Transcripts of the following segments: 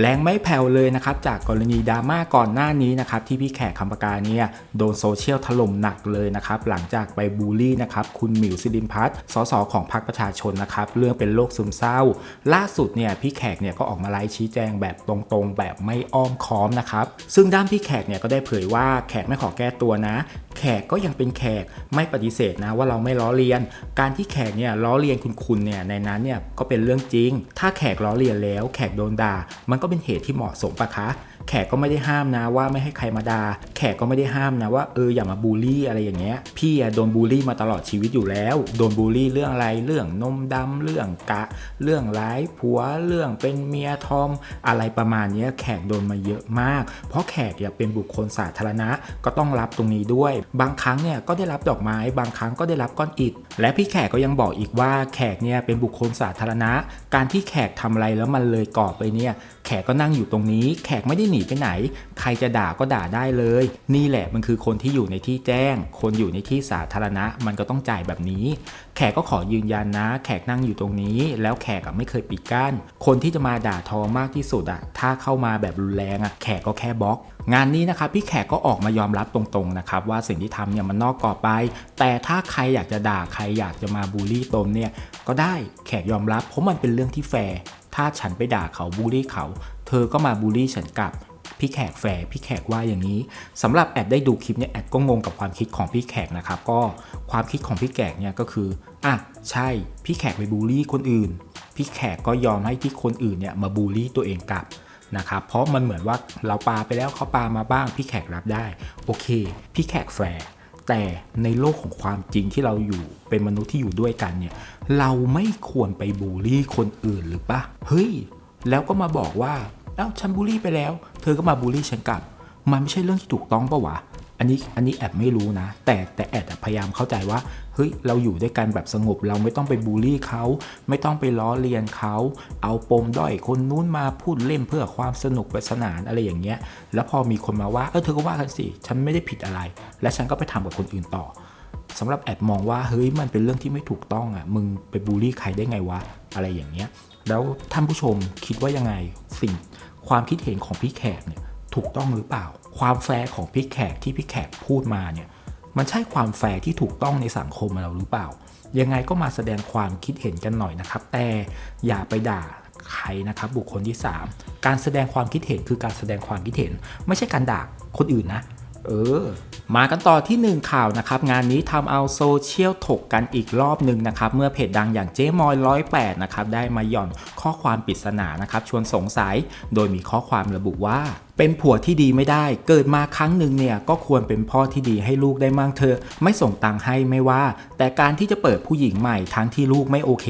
แรงไม่แผ่วเลยนะครับจากกรณีดราม่าก่อนหน้านี้นะครับที่พี่แขกคำปากาเนี่ยโดนโซเชียลถล่มหนักเลยนะครับหลังจากไปบูลลี่นะครับคุณหมิวสิรินพัฒน์สสของพรรคประชาชนนะครับเรื่องเป็นโรคซึมเศร้า ล่าสุดเนี่ยพี่แขกเนี่ยก็ออกมาไลฟ์ชี้แจงแบบตรงๆ แบบไม่อ้อมค้อมนะครับซึ่งด้านพี่แขกเนี่ยก็ได้เผยว่าแขกไม่ขอแก้ตัวนะ แขกก็ยังเป็นแขกไม่ปฏิเสธนะว่าเราไม่ล้อเลียน การที่แขกเนี่ยล้อเลียนคุณคุณเนี่ยในนั้นเนี่ยก็เป็นเรื่องจริง ถ้าแขกล้อเลียนแล้ว แขกโดนด่ามันก็เป็นเหตุที่เหมาะสมปะคะ แขกก็ไม่ได้ห้ามนะว่าไม่ให้ใครมาด่า แขกก็ไม่ได้ห้ามนะว่าเอออย่ามาบูลลี่อะไรอย่างเงี้ย พี่อะโดนบูลลี่มาตลอดชีวิตอยู่แล้ว โดนบูลลี่เรื่องอะไรเรื่องนมดำเรื่องกะ เรื่องร้ายผัวเรื่องเป็นเมียทอมอะไรประมาณเนี้ยแขกโดนมาเยอะมาก เพราะแขกอยากเป็นบุคคลสาธารณะก็ต้องรับตรงนี้ด้วย บางครั้งเนี่ยก็ได้รับดอกไม้ บางครั้งก็ได้รับก้อนอิฐและพี่แขกก็ยังบอกอีกว่าแขกเนี่ยเป็นบุคคลสาธารณะ การที่แขกทำอะไรแล้วมันเลยกรอไปเนี่ย แขกก็นั่งอยู่ตรงนี้ แขกไม่ได้หนีไปไหน ใครจะด่าก็ด่าได้เลย นี่แหละมันคือคนที่อยู่ในที่แจ้ง คนอยู่ในที่สาธารณะ มันก็ต้องจ่ายแบบนี้ แขกก็ขอยืนยันนะ แขกนั่งอยู่ตรงนี้ แล้วแขกอะไม่เคยปิดกั้น คนที่จะมาด่าทอมากที่สุดอะถ้าเข้ามาแบบรุนแรงอะแขกก็แค่บล็อกงานนี้นะครับพี่แขกก็ออกมายอมรับตรงๆนะครับว่าสิ่งที่ทำเนี่ยมันนอกกรอบไป แต่ถ้าใครอยากจะด่าใครอยากจะมาบูลลี่ตนเนี่ยก็ได้แขกยอมรับเพราะมันเป็นเรื่องที่แฟร์ ถ้าฉันไปด่าเขาบูลลี่เขา เธอก็มาบูลลี่ฉันกลับพี่แขกแฟร์พี่แขกว่าอย่างนี้สำหรับแอดได้ดูคลิปเนี่ยแอดก็งงกับความคิดของพี่แขกนะครับก็ความคิดของพี่แขกเนี่ยก็คืออะใช่พี่แขกไปบูลลี่คนอื่น พี่แขกก็ยอมให้ที่คนอื่นเนี่ยมาบูลลี่ตัวเองกลับนะครับเพราะมันเหมือนว่าเราปาไปแล้วเขาปามาบ้างพี่แขกรับได้ โอเค พี่แขกแฟร์ แต่ในโลกของความจริงที่เราอยู่เป็นมนุษย์ที่อยู่ด้วยกันเนี่ย เราไม่ควรไปบูลลี่คนอื่นหรือปะเฮ้ย แล้วก็มาบอกว่าเอ้าฉันบูลลี่ไปแล้ว เธอก็มาบูลลี่ฉันกลับ มันไม่ใช่เรื่องที่ถูกต้องปะวะ อันนี้อันนี้แอบไม่รู้นะ แต่แต่แอบพยายามเข้าใจว่าเฮ้ยเราอยู่ด้วยกันแบบสงบ เราไม่ต้องไปบูลลี่เขา ไม่ต้องไปล้อเลียนเขา เอาปมด้อยคนนู้นมาพูดเล่นเพื่อความสนุกสนานอะไรอย่างเงี้ย แล้วพอมีคนมาว่าเออเธอก็ว่ากันสิฉันไม่ได้ผิดอะไร และฉันก็ไปทำกับคนอื่นต่อสำหรับแอดมองว่าเฮ้ยมันเป็นเรื่องที่ไม่ถูกต้องอะมึงไปบูลลี่ใครได้ไงวะอะไรอย่างเงี้ยแล้วท่านผู้ชมคิดว่ายังไงสิ่งความคิดเห็นของพี่แขกเนี่ย ถูกต้องหรือเปล่า ความแฟร์ของพี่แขกที่พี่แขกพูดมาเนี่ยมันใช่ความแฟร์ที่ถูกต้องในสังคมเราหรือเปล่า ยังไงก็มาแสดงความคิดเห็นกันหน่อยนะครับ แต่อย่าไปด่าใครนะครับบุคคลที่ 3 การแสดงความคิดเห็นคือการแสดงความคิดเห็น ไม่ใช่การด่าคนอื่นนะ เออ มากันต่อที่ 1 ข่าวนะครับ งานนี้ทำเอาโซเชียลถกกันอีกรอบหนึ่งนะครับ เมื่อเพจดังอย่างเจ๊มอยร้อยแปดนะครับ ได้มาหย่อนข้อความปริศนานะครับ ชวนสงสัย โดยมีข้อความระบุว่า เป็นผัวที่ดีไม่ได้ เกิดมาครั้งหนึ่งเนี่ยก็ควรเป็นพ่อที่ดีให้ลูกได้มั่งเธอ ไม่ส่งตังค์ให้ไม่ว่า แต่การที่จะเปิดผู้หญิงใหม่ทั้งที่ลูกไม่โอเค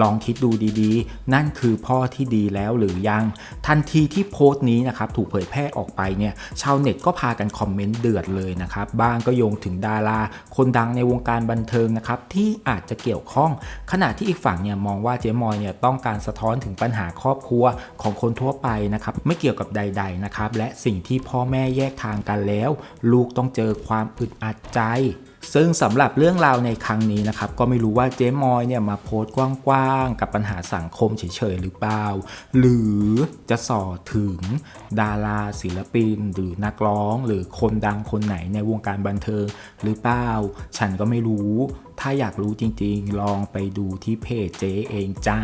ลองคิดดูดีๆ นั่นคือพ่อที่ดีแล้วหรือยัง ทันทีที่โพสต์นี้นะครับถูกเผยแพร่ออกไปเนี่ยชาวเน็ตก็พากันคอมเมนต์เดือดเลยนะครับบ้างก็โยงถึงดารา คนดังในวงการบันเทิงนะครับที่อาจจะเกี่ยวข้อง ขณะที่อีกฝั่งเนี่ยมองว่าเจ๊มอยเนี่ยต้องการสะท้อนถึงปัญหาครอบครัวของคนทั่วไปนะครับไม่เกี่ยวกับใด ๆนะครับและสิ่งที่พ่อแม่แยกทางกันแล้ว ลูกต้องเจอความอึดอัดใจซึ่งสำหรับเรื่องราวในครั้งนี้นะครับ ก็ไม่รู้ว่าเจ๊มอยเนี่ยมาโพสต์กว้างๆ กับปัญหาสังคมเฉยๆ หรือเปล่า หรือจะส่อถึงดาราศิลปิน หรือนักร้อง หรือคนดังคนไหนในวงการบันเทิงหรือเปล่า ฉันก็ไม่รู้ ถ้าอยากรู้จริงๆ ลองไปดูที่เพจเจ๊เองจ้า